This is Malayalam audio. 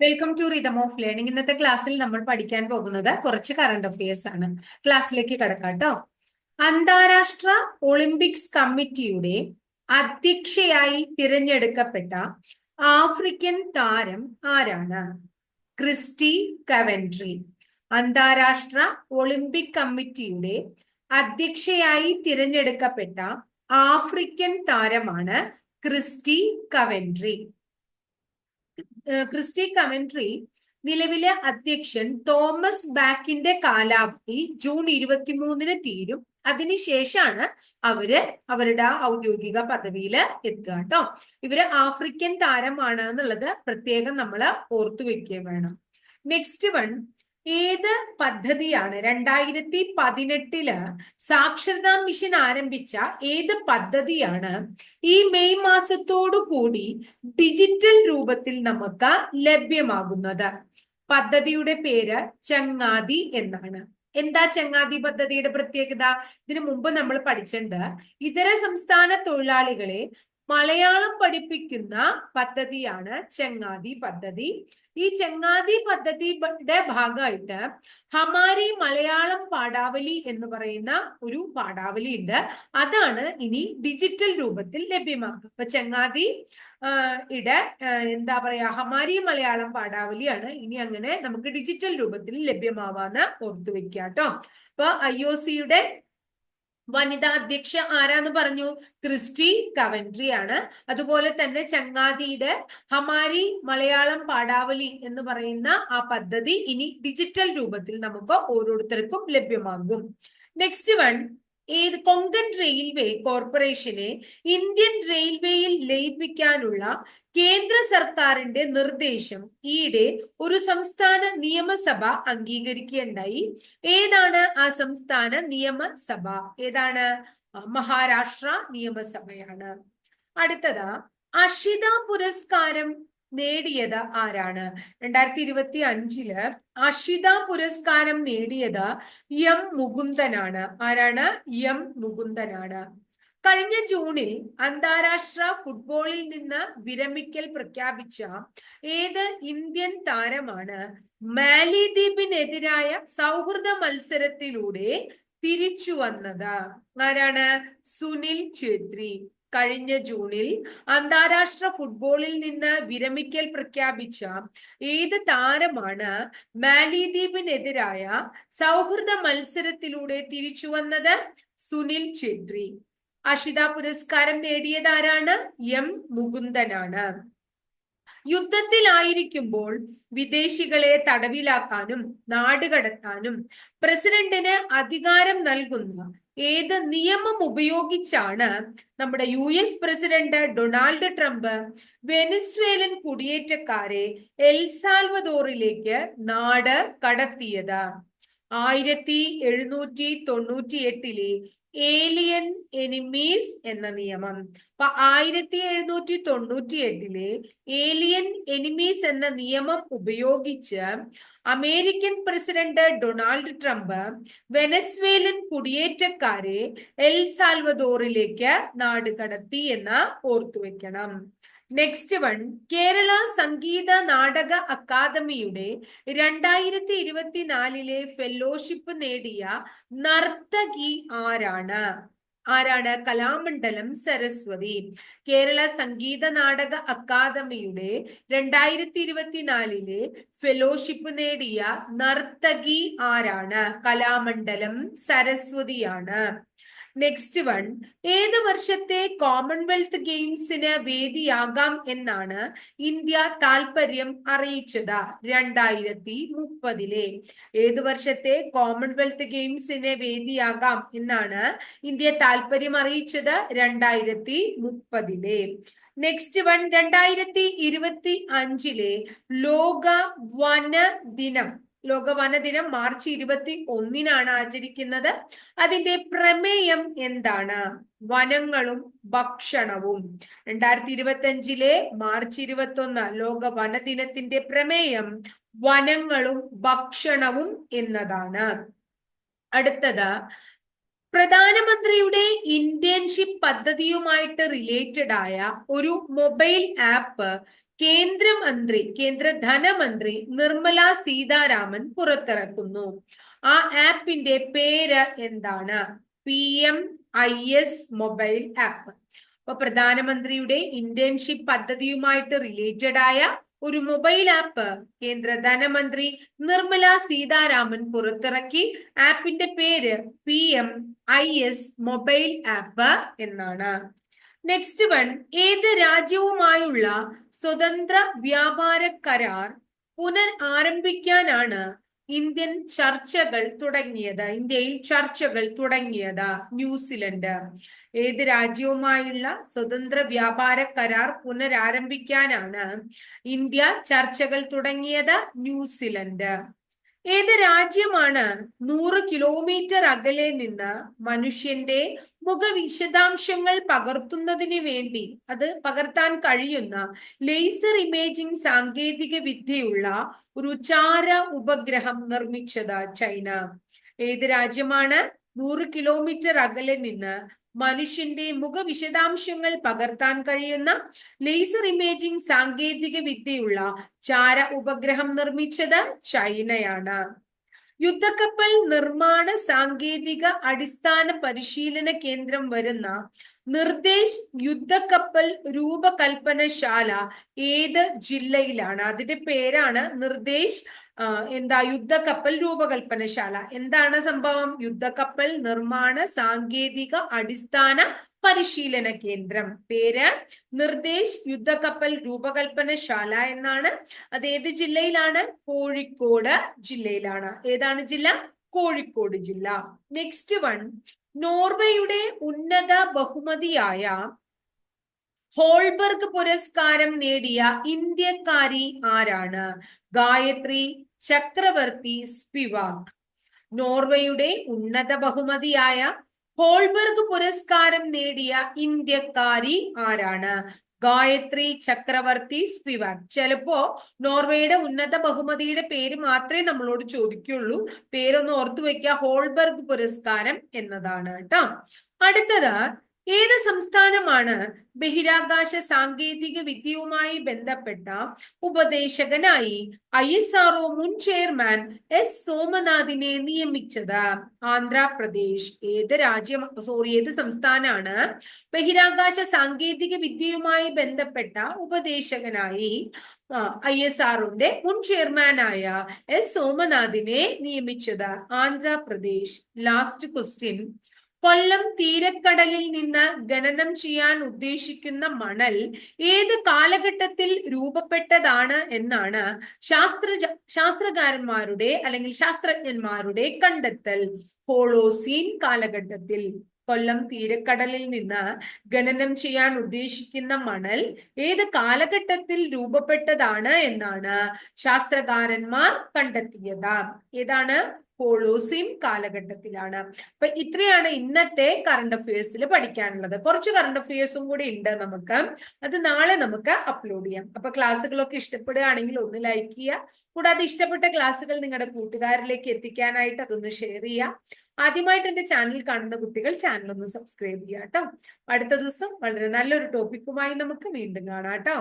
Welcome to rhythm of learning ഇന്നത്തെ ക്ലാസ്സിൽ നമ്മൾ പഠിക്കാൻ പോകുന്നത് കുറച്ച് കറണ്ട് അഫയേഴ്സ് ആണ്. ക്ലാസ്സിലേക്ക് കടക്കാട്ടോ കേട്ടോ അന്താരാഷ്ട്ര ഒളിമ്പിക്സ് കമ്മിറ്റിയുടെ അധ്യക്ഷയായി തിരഞ്ഞെടുക്കപ്പെട്ട ആഫ്രിക്കൻ താരം ആരാണ്? ക്രിസ്റ്റി കവൻട്രി അന്താരാഷ്ട്ര ഒളിമ്പിക് കമ്മിറ്റിയുടെ അധ്യക്ഷയായി തിരഞ്ഞെടുക്കപ്പെട്ട ആഫ്രിക്കൻ താരമാണ് ക്രിസ്റ്റി കവൻട്രി ക്രിസ്റ്റി കമന്ററി. നിലവിലെ അധ്യക്ഷൻ തോമസ് ബാക്കിന്റെ കാലാവധി ജൂൺ ഇരുപത്തിമൂന്നിന് തീരും. അതിനുശേഷമാണ് അവർ അവരുടെ ഔദ്യോഗിക പദവിയിൽ എത്തുക കേട്ടോ ഇവർ ആഫ്രിക്കൻ താരമാണ് എന്നുള്ളത് പ്രത്യേകം നമ്മൾ ഓർത്തു വെക്കുക വേണം. നെക്സ്റ്റ് വൺ ഏത് പദ്ധതിയാണ് രണ്ടായിരത്തി പതിനെട്ടിൽ സാക്ഷരതാ മിഷൻ ആരംഭിച്ച ഏത് പദ്ധതിയാണ്? ഈ മെയ് മാസത്തോടു കൂടി ഡിജിറ്റൽ രൂപത്തിൽ നമുക്ക് ലഭ്യമാകുന്നത്. പദ്ധതിയുടെ പേര് ചങ്ങാതി എന്നാണ്. എന്താ ചങ്ങാതി പദ്ധതിയുടെ പ്രത്യേകത? ഇതിനു മുമ്പ് നമ്മൾ പഠിച്ചിട്ടുണ്ട്. ഇതര സംസ്ഥാന തൊഴിലാളികളെ മലയാളം പഠിപ്പിക്കുന്ന പദ്ധതിയാണ് ചെങ്ങാതി പദ്ധതി. ഈ ചെങ്ങാതി പദ്ധതിയുടെ ഭാഗമായിട്ട് ഹമാരി മലയാളം പാടാവലി എന്ന് പറയുന്ന ഒരു പാടാവലി ഉണ്ട്. അതാണ് ഇനി ഡിജിറ്റൽ രൂപത്തിൽ ലഭ്യമാക്കുക അപ്പൊ ചെങ്ങാതി ഇടെ എന്താ പറയാ ഹമാരി മലയാളം പാഠാവലിയാണ് ഇനി അങ്ങനെ നമുക്ക് ഡിജിറ്റൽ രൂപത്തിൽ ലഭ്യമാവാന്ന് ഓർത്തു വെക്കുക കേട്ടോ അപ്പൊ ഐ ഒ സിയുടെ വനിതാ അധ്യക്ഷ ആരാന്ന് പറഞ്ഞു? ക്രിസ്റ്റി കവൻട്രി ആണ് അതുപോലെ തന്നെ ചങ്ങാതിയുടെ ഹമാരി മലയാളം പാടാവലി എന്ന് പറയുന്ന ആ പദ്ധതി ഇനി ഡിജിറ്റൽ രൂപത്തിൽ നമുക്ക് ഓരോരുത്തർക്കും ലഭ്യമാകും. നെക്സ്റ്റ് വൺ ഏത് കൊങ്കൺ റെയിൽവേ കോർപ്പറേഷനെ ഇന്ത്യൻ റെയിൽവേയിൽ ലയിപ്പിക്കാനുള്ള കേന്ദ്ര സർക്കാരിന്റെ നിർദ്ദേശം ഈയിടെ ഒരു സംസ്ഥാന നിയമസഭ അംഗീകരിക്കുകയുണ്ടായി. ഏതാണ് ആ സംസ്ഥാന നിയമസഭ? ഏതാണ്? മഹാരാഷ്ട്ര നിയമസഭയാണ്. അടുത്തത് അഷിത പുരസ്കാരം നേടിയത് ആരാണ്? രണ്ടായിരത്തി ഇരുപത്തി അഞ്ചിൽ അഷിത പുരസ്കാരം നേടിയത് എം മുകുന്ദനാണ്. ആരാണ്? എം മുകുന്ദനാണ്. കഴിഞ്ഞ ജൂണിൽ അന്താരാഷ്ട്ര ഫുട്ബോളിൽ നിന്ന് വിരമിക്കൽ പ്രഖ്യാപിച്ച ഏത് ഇന്ത്യൻ താരമാണ് മാലിദ്വീപിനെതിരായ സൗഹൃദ മത്സരത്തിലൂടെ തിരിച്ചു വന്നത്? ആരാണ്? സുനിൽ ഛേത്രി. കഴിഞ്ഞ ജൂണിൽ അന്താരാഷ്ട്ര ഫുട്ബോളിൽ നിന്ന് വിരമിക്കൽ പ്രഖ്യാപിച്ച ഏത് താരമാണ് മാലിദ്വീപിനെതിരായ സൗഹൃദ മത്സരത്തിലൂടെ തിരിച്ചു വന്നത്? സുനിൽ ഛേത്രി. അഷിത പുരസ്കാരം നേടിയതാരാണ് എം മുകുന്ദനാണ്. യുദ്ധത്തിലായിരിക്കുമ്പോൾ വിദേശികളെ തടവിലാക്കാനും നാടുകടത്താനും പ്രസിഡന്റിന് അധികാരം നൽകുന്ന ഏത് നിയമം ഉപയോഗിച്ചാണ് നമ്മുടെ U S president Donald Trump Venezuelan കുടിയേറ്റക്കാരെ എൽസാൽവദോറിലേക്ക് നാട് കടത്തിയത്? ആയിരത്തി എഴുന്നൂറ്റി തൊണ്ണൂറ്റി എട്ടിലെ ഏലിയൻ എനിമീസ് എന്ന നിയമം. അപ്പൊ ആയിരത്തി എഴുന്നൂറ്റി തൊണ്ണൂറ്റി എട്ടിലെ ഏലിയൻ എനിമീസ് എന്ന നിയമം ഉപയോഗിച്ച് American president Donald Trump Venezuelan കുടിയേറ്റക്കാരെ എൽ സാൽവദോറിലേക്ക് നാടുകടത്തി എന്ന് ഓർത്തുവെക്കണം. നെക്സ്റ്റ് വൺ കേരള സംഗീത നാടക അക്കാദമിയുടെ രണ്ടായിരത്തി ഇരുപത്തിനാലിലെ ഫെല്ലോഷിപ്പ് നേടിയ നർത്തകി ആരാണ്? ആരാണ്? കലാമണ്ഡലം സരസ്വതി. കേരള സംഗീത നാടക അക്കാദമിയുടെ രണ്ടായിരത്തി ഇരുപത്തിനാലിലെ ഫെലോഷിപ്പ് നേടിയ നർത്തകി ആരാണ്? കലാമണ്ഡലം സരസ്വതിയാണ്. നെക്സ്റ്റ് വൺ ഏത് വർഷത്തെ കോമൺവെൽത്ത് ഗെയിംസിന് വേദിയാകാം എന്നാണ് ഇന്ത്യ താൽപര്യം അറിയിച്ചത്? രണ്ടായിരത്തി മുപ്പതിലെ ഏത് വർഷത്തെ കോമൺവെൽത്ത് ഗെയിംസിന് വേദിയാകാം എന്നാണ് ഇന്ത്യ താൽപര്യം അറിയിച്ചത്? രണ്ടായിരത്തി മുപ്പതിലെ നെക്സ്റ്റ് വൺ രണ്ടായിരത്തി ഇരുപത്തി അഞ്ചിലെ ലോക വന ദിനം. ലോക വനദിനം മാർച്ച് ഇരുപത്തി ഒന്നിനാണ് ആചരിക്കുന്നത്. അതിന്റെ പ്രമേയം എന്താണ്? വനങ്ങളും ഭക്ഷണവും. രണ്ടായിരത്തി ഇരുപത്തി അഞ്ചിലെ മാർച്ച് ഇരുപത്തി ഒന്ന് ലോക വനദിനത്തിന്റെ പ്രമേയം വനങ്ങളും ഭക്ഷണവും എന്നതാണ്. അടുത്തത് പ്രധാനമന്ത്രിയുടെ ഇന്റേൺഷിപ്പ് പദ്ധതിയുമായിട്ട് റിലേറ്റഡ് ആയ ഒരു മൊബൈൽ ആപ്പ് കേന്ദ്രമന്ത്രി കേന്ദ്ര ധനമന്ത്രി നിർമ്മല സീതാരാമൻ പുറത്തിറക്കുന്നു. ആ ആപ്പിന്റെ പേര് എന്താണ്? P M I S mobile app അപ്പൊ പ്രധാനമന്ത്രിയുടെ ഇന്റേൺഷിപ്പ് പദ്ധതിയുമായിട്ട് റിലേറ്റഡ് ആയ ഒരു മൊബൈൽ ആപ്പ് കേന്ദ്ര ധനമന്ത്രി നിർമ്മല സീതാരാമൻ പുറത്തിറക്കി. ആപ്പിന്റെ പേര് P M I S mobile app എന്നാണ്. നെക്സ്റ്റ് വൺ ഏത് രാജ്യവുമായുള്ള സ്വതന്ത്ര വ്യാപാര കരാർ പുനർ ആരംഭിക്കാനാണ് ഇന്ത്യൻ ചർച്ചകൾ തുടങ്ങിയത്. ഇന്ത്യയിൽ ചർച്ചകൾ തുടങ്ങിയത് ന്യൂസിലൻഡ്. ഏത് രാജ്യവുമായുള്ള സ്വതന്ത്ര വ്യാപാര കരാർ പുനരാരംഭിക്കാനാണ് ഇന്ത്യ ചർച്ചകൾ തുടങ്ങിയത് ന്യൂസിലൻഡ്. ഏത് രാജ്യമാണ് നൂറ് കിലോമീറ്റർ അകലെ നിന്ന് മനുഷ്യന്റെ മുഖവിശദാംശങ്ങൾ പകർത്തുന്നതിന് വേണ്ടി അത് പകർത്താൻ കഴിയുന്ന ലേസർ ഇമേജിംഗ് സാങ്കേതിക വിദ്യയുള്ള ഒരു ചാര ഉപഗ്രഹം നിർമ്മിച്ചത് ചൈന. ഏത് രാജ്യമാണ് നൂറ് കിലോമീറ്റർ അകലെ നിന്ന് മനുഷ്യന്റെ മുഖവിശദാംശങ്ങൾ പകർത്താൻ കഴിയുന്ന ലേസർ ഇമേജിംഗ് സാങ്കേതിക വിദ്യയുള്ള ചാര ഉപഗ്രഹം നിർമ്മിച്ചത് ചൈനയാണ്. യുദ്ധക്കപ്പൽ നിർമ്മാണ സാങ്കേതിക അടിസ്ഥാന പരിശീലന കേന്ദ്രം വരുന്ന നിർദ്ദേശ് യുദ്ധക്കപ്പൽ രൂപകൽപ്പനശാല ഏത് ജില്ലയിലാണ്? അതിന്റെ പേരാണ് നിർദ്ദേശ് എന്താ യുദ്ധക്കപ്പൽ രൂപകൽപ്പനശാല. എന്താണ് സംഭവം? യുദ്ധക്കപ്പൽ നിർമ്മാണ സാങ്കേതിക അടിസ്ഥാന പരിശീലന കേന്ദ്രം. പേര് നിർദ്ദേശ് യുദ്ധക്കപ്പൽ രൂപകൽപ്പനശാല എന്നാണ്. അത് ഏത് ജില്ലയിലാണ്? കോഴിക്കോട് ജില്ലയിലാണ്. ഏതാണ് ജില്ല? കോഴിക്കോട് ജില്ല. നെക്സ്റ്റ് വൺ നോർവേയുടെ ഉന്നത ബഹുമതിയായ ഹോൾബർഗ് പുരസ്കാരം നേടിയ ഇന്ത്യക്കാരി ആരാണ്? ഗായത്രി ചക്രവർത്തി സ്പിവാക് നോർവേയുടെ ഉന്നത ബഹുമതിയായ ഹോൾബർഗ് പുരസ്കാരം നേടിയ ഇന്ത്യക്കാരി ആരാണ്? ഗായത്രി ചക്രവർത്തി സ്പിവാക് ചിലപ്പോ നോർവേയുടെ ഉന്നത ബഹുമതിയുടെ പേര് മാത്രമേ നമ്മളോട് ചോദിക്കുള്ളൂ. പേരൊന്ന് ഓർത്തു വെക്കുക ഹോൾബർഗ് പുരസ്കാരം എന്നതാണ് കേട്ടോ. അടുത്തത് ഏത് സംസ്ഥാനമാണ് ബഹിരാകാശ സാങ്കേതിക വിദ്യയുമായി ബന്ധപ്പെട്ട ഉപദേശകനായി ഐ എസ് ആർഒ മുൻ ചെയർമാൻ എസ് സോമനാഥിനെ നിയമിച്ചത്? ആന്ധ്രാപ്രദേശ്. ഏത് രാജ്യം സോറി ഏത് സംസ്ഥാനാണ് ബഹിരാകാശ സാങ്കേതിക വിദ്യയുമായി ബന്ധപ്പെട്ട ഉപദേശകനായി ഐ എസ് ആറിന്റെ മുൻ ചെയർമാനായ എസ് സോമനാഥിനെ നിയമിച്ചത്? ആന്ധ്രാപ്രദേശ്. ലാസ്റ്റ് ക്വസ്റ്റ്യൻ കൊല്ലം തീരക്കടലിൽ നിന്ന് ഖനനം ചെയ്യാൻ ഉദ്ദേശിക്കുന്ന മണൽ ഏത് കാലഘട്ടത്തിൽ രൂപപ്പെട്ടതാണ് എന്നാണ് ശാസ്ത്ര ശാസ്ത്രകാരന്മാരുടെ അല്ലെങ്കിൽ ശാസ്ത്രജ്ഞന്മാരുടെ കണ്ടെത്തൽ. ഹോളോസീൻ കാലഘട്ടത്തിൽ കൊല്ലം തീരക്കടലിൽ നിന്ന് ഖനനം ചെയ്യാൻ ഉദ്ദേശിക്കുന്ന മണൽ ഏത് കാലഘട്ടത്തിൽ രൂപപ്പെട്ടതാണ് എന്നാണ് ശാസ്ത്രകാരന്മാർ കണ്ടെത്തിയത്. ഏതാണ്? ഹോളോസിൻ കാലഘട്ടത്തിലാണ്. അപ്പൊ ഇത്രയാണ് ഇന്നത്തെ കറണ്ട് അഫയേഴ്സിൽ പഠിക്കാനുള്ളത്. കുറച്ച് കറണ്ട് അഫയേഴ്സും കൂടി ഉണ്ട് നമുക്ക്. അത് നാളെ നമുക്ക് അപ്ലോഡ് ചെയ്യാം. അപ്പൊ ക്ലാസ്സുകളൊക്കെ ഇഷ്ടപ്പെടുകയാണെങ്കിൽ ഒന്ന് ലൈക്ക് ചെയ്യുക. കൂടാതെ ഇഷ്ടപ്പെട്ട ക്ലാസ്സുകൾ നിങ്ങളുടെ കൂട്ടുകാരിലേക്ക് എത്തിക്കാനായിട്ട് അതൊന്ന് ഷെയർ ചെയ്യുക. ആദ്യമായിട്ട് എന്റെ ചാനൽ കാണുന്ന കുട്ടികൾ ചാനൽ ഒന്ന് സബ്സ്ക്രൈബ് ചെയ്യുക കേട്ടോ. അടുത്ത ദിവസം വളരെ നല്ലൊരു ടോപ്പിക്കുമായി നമുക്ക് വീണ്ടും കാണാം കേട്ടോ.